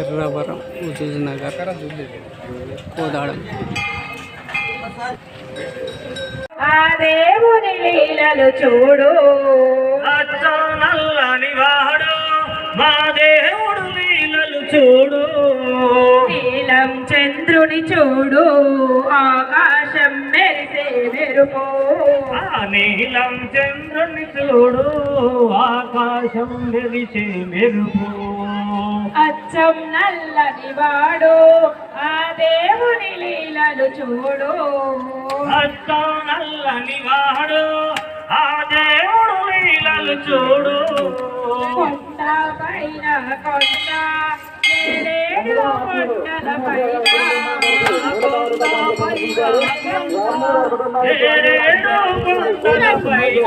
ఎర్రవరం హుజూజ్ నగర్ కోదాడం ఆ దేవుని లీలలు చూడు. అచ్చం నల్లని వాడు మా దేవుడు లీలలు చూడు. నీలం చంద్రుని చూడు ఆకాశం మెరిసే మెరుపు. ఆ నీలం చంద్రుని చూడు ఆకాశం వెలిసే మెరుపు. అచ్చం నల్లని వాడు ఆ దేవుని లీలలు చూడు. అచ్చం నల్లని వాడు ఆ దేవుడు లీలలు చూడు. కొండ పైన కొండ ఏడేడు కొండల పైన. ఏడేడు పైన.